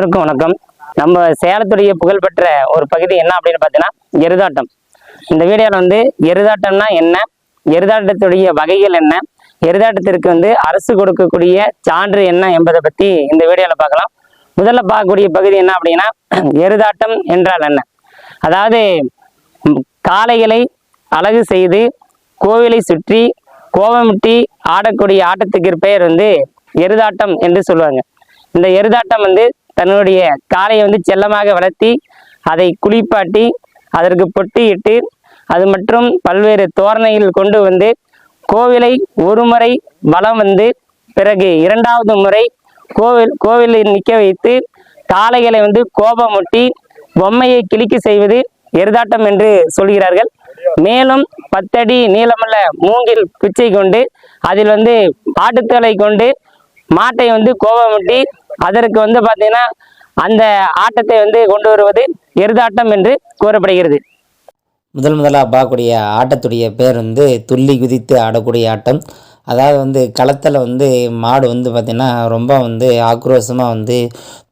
அனைவருக்கும் வணக்கம். நம்ம சேலத்துடைய புகழ்பெற்ற ஒரு பகுதி என்ன அப்படின்னு பார்த்தீங்கன்னா எருதாட்டம். இந்த வீடியோவில் வந்து எருதாட்டம்னா என்ன? எருதாட்டத்துடைய வகைகள் என்ன? எருதாட்டத்திற்கு வந்து அரசு கொடுக்கக்கூடிய சான்று என்ன என்பதை பற்றி இந்த வீடியோவில் பார்க்கலாம். முதல்ல பார்க்கக்கூடிய பகுதி என்ன அப்படின்னா எருதாட்டம் என்றால் என்ன? அதாவது காளைகளை அழகு செய்து கோவிலை சுற்றி கோவமிட்டி ஆடக்கூடிய ஆட்டத்துக்கு பெயர் வந்து எருதாட்டம் என்று சொல்லுவாங்க. இந்த எருதாட்டம் வந்து தன்னுடைய காளையை வந்து செல்லமாக வளர்த்தி அதை குளிப்பாட்டி அதற்கு பொட்டியிட்டு அது மற்றும் பல்வேறு தோரணையில் கொண்டு வந்து கோவிலை ஒரு முறை வலம் வந்து பிறகு இரண்டாவது முறை கோவில் கோவிலில் நிற்க வைத்து காளைகளை வந்து கோபமுட்டி பொம்மையை கிழிக்க செய்வது எருதாட்டம் என்று சொல்கிறார்கள். மேலும் பத்தடி நீளமுள்ள மூங்கில் குச்சை கொண்டு அதில் வந்து ஆட்டுத்தலை கொண்டு மாட்டை வந்து கோபமுட்டி அதற்கு வந்து பார்த்தீங்கன்னா அந்த ஆட்டத்தை வந்து கொண்டு வருவது எருதாட்டம் என்று கூறப்படுகிறது. முதல் முதலாக பார்க்கக்கூடிய ஆட்டத்துடைய பேர் வந்து துள்ளி குதித்து ஆடக்கூடிய ஆட்டம். அதாவது வந்து களத்தில் வந்து மாடு வந்து பார்த்திங்கன்னா ரொம்ப வந்து ஆக்ரோஷமாக வந்து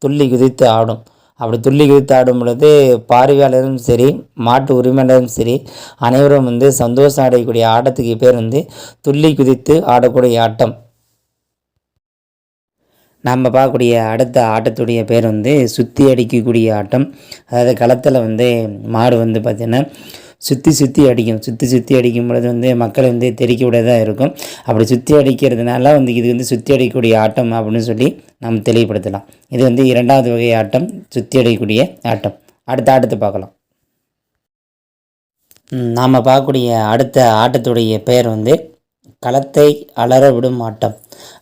துள்ளி குதித்து ஆடும். அப்படி துள்ளி குதித்து ஆடும் பொழுது பார்வையாளரும் சரி மாட்டு உரிமையாளரும் சரி அனைவரும் வந்து சந்தோஷம் அடையக்கூடிய ஆட்டத்துக்கு பேர் வந்து துள்ளி குதித்து ஆடக்கூடிய ஆட்டம். நம்ம பார்க்கக்கூடிய அடுத்த ஆட்டத்துடைய பேர் வந்து சுற்றி அடிக்கக்கூடிய ஆட்டம். அதாவது களத்தில் வந்து மாடு வந்து பார்த்திங்கன்னா சுற்றி சுற்றி அடிக்கும். சுற்றி சுற்றி அடிக்கும் பொழுது வந்து மக்களை வந்து தெறிக்க விடதாக இருக்கும். அப்படி சுற்றி அடிக்கிறதுனால வந்து இது வந்து சுற்றி அடிக்கக்கூடிய ஆட்டம் அப்படின்னு சொல்லி நம்ம தெளிவுபடுத்தலாம். இது வந்து இரண்டாவது வகை ஆட்டம் சுற்றி அடிக்கக்கூடிய ஆட்டம். அடுத்த ஆட்டத்தை பார்க்கலாம். நாம் பார்க்கக்கூடிய அடுத்த ஆட்டத்துடைய பெயர் வந்து களத்தை அலற விடும் ஆட்டம்.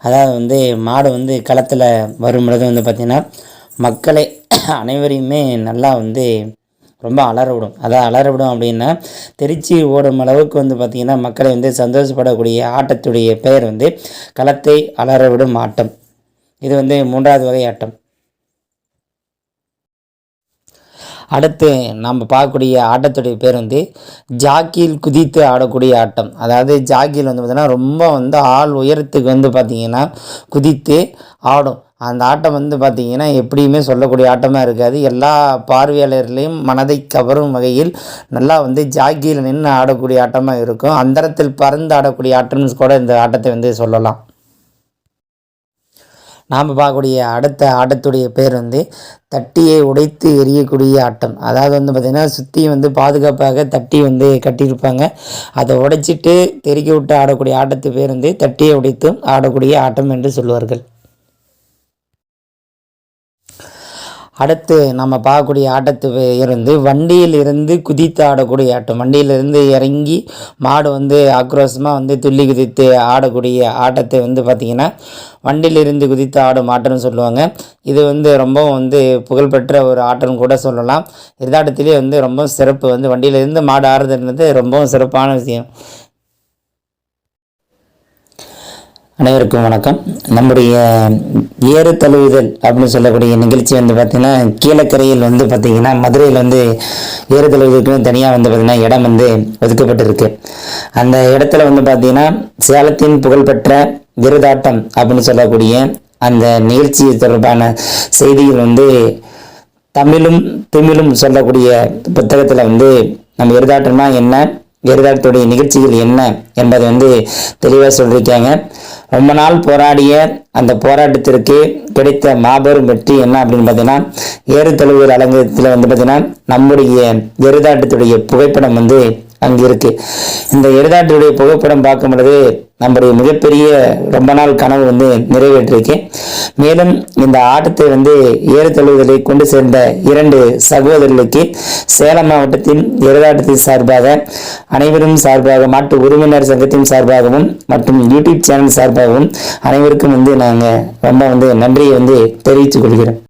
அதாவது வந்து மாடு வந்து களத்தில் வரும் பொழுது வந்து பார்த்திங்கன்னா மக்களை அனைவரையுமே நல்லா வந்து ரொம்ப அலற விடும். அதாவது அலற விடும் அப்படின்னா திருச்சி ஓடும் அளவுக்கு வந்து பார்த்திங்கன்னா மக்களை வந்து சந்தோஷப்படக்கூடிய ஆட்டத்துடைய பெயர் வந்து களத்தை அலற விடும் ஆட்டம். இது வந்து மூன்றாவது வகை ஆட்டம். அடுத்து நம்ம பார்க்கக்கூடிய ஆட்டத்துடைய பேர் வந்து ஜாக்கியில் குதித்து ஆடக்கூடிய ஆட்டம். அதாவது ஜாக்கியில் வந்து பார்த்திங்கன்னா ரொம்ப வந்து ஆள் உயரத்துக்கு வந்து பார்த்திங்கன்னா குதித்து ஆடும். அந்த ஆட்டம் வந்து பார்த்திங்கன்னா எப்படியுமே சொல்லக்கூடிய ஆட்டமாக இருக்காது. எல்லா பார்வையாளர்களையும் மனதை கவரும் வகையில் நல்லா வந்து ஜாக்கியில் நின்று ஆடக்கூடிய ஆட்டமாக இருக்கும். அந்தரத்தில் பறந்து ஆடக்கூடிய ஆட்டம்னு கூட இந்த ஆட்டத்தை வந்து சொல்லலாம். நாம் பார்க்கக்கூடிய அடுத்த ஆட்டத்துடைய பேர் வந்து தட்டியை உடைத்து எரியக்கூடிய ஆட்டம். அதாவது வந்து பார்த்திங்கன்னா சுற்றி வந்து பாதுகாப்பாக தட்டி வந்து கட்டியிருப்பாங்க. அதை உடைச்சிட்டு தெருக்கி விட்டு ஆடக்கூடிய ஆட்டத்து பேர் வந்து தட்டியை உடைத்தும் ஆடக்கூடிய ஆட்டம் என்று சொல்வார்கள். அடுத்து நம்ம பார்க்கக்கூடிய ஆட்டத்து இருந்து வண்டியிலிருந்து வண்டியில் இருந்து குதித்து ஆடக்கூடிய ஆட்டம். வண்டியிலிருந்து இறங்கி மாடு வந்து ஆக்ரோஷமாக வந்து துள்ளி குதித்து ஆடக்கூடிய ஆட்டத்தை வந்து பார்த்திங்கன்னா வண்டியிலிருந்து குதித்து ஆடும் ஆட்டம்னு சொல்லுவாங்க. இது வந்து ரொம்ப வந்து புகழ்பெற்ற ஒரு ஆட்டம்னு கூட சொல்லலாம். இதாட்டத்திலே வந்து ரொம்ப சிறப்பு வந்து வண்டியிலிருந்து மாடு ஆடுறதுன்றது ரொம்பவும் சிறப்பான விஷயம். அனைவருக்கும் வணக்கம். நம்முடைய ஏறு தழுவுதல் அப்படின்னு சொல்லக்கூடிய நிகழ்ச்சி வந்து பார்த்திங்கன்னா கீழக்கரையில் வந்து பார்த்திங்கன்னா மதுரையில் வந்து ஏறு தழுவுதலுக்குன்னு தனியாக வந்து பார்த்திங்கன்னா இடம் வந்து ஒதுக்கப்பட்டிருக்கு. அந்த இடத்துல வந்து பார்த்திங்கன்னா சேலத்தின் புகழ்பெற்ற விருதாட்டம் அப்படின்னு சொல்லக்கூடிய அந்த நிகழ்ச்சி தொடர்பான செய்திகள் வந்து தமிழும் திமிழும் சொல்லக்கூடிய புத்தகத்தில் வந்து நம்ம எருதாட்டம்னா என்ன? எருதாட்டத்துடைய நிகழ்ச்சிகள் என்ன என்பதை வந்து தெளிவாக சொல்லியிருக்காங்க. ரொம்ப நாள் போராடிய அந்த போராட்டத்திற்கு கிடைத்த மாபெரும் வெற்றி என்ன அப்படின்னு பார்த்தீங்கன்னா ஏறு தழுவுதல் அலங்கத்தில் வந்து பார்த்தீங்கன்னா நம்முடைய எருதாட்டத்துடைய புகைப்படம் வந்து அங்கே இருக்கு இந்த எருதாட்டுடைய புகைப்படம் பார்க்கும் பொழுது நம்முடைய மிகப்பெரிய ரொம்ப நாள் கனவு வந்து நிறைவேற்றிருக்கு. மேலும் இந்த ஆட்டத்தை வந்து ஏறு தழுவுதலை கொண்டு சேர்ந்த இரண்டு சகோதரர்களுக்கு சேலம் மாவட்டத்தின் எருதாட்டத்தின் சார்பாக அனைவரும் சார்பாக மாட்டு உறவினர் சங்கத்தின் சார்பாகவும் மற்றும் யூடியூப் சேனல் சார்பாகவும் அனைவருக்கும் வந்து நாங்கள் ரொம்ப வந்து நன்றியை வந்து தெரிவித்துக் கொள்கிறோம்.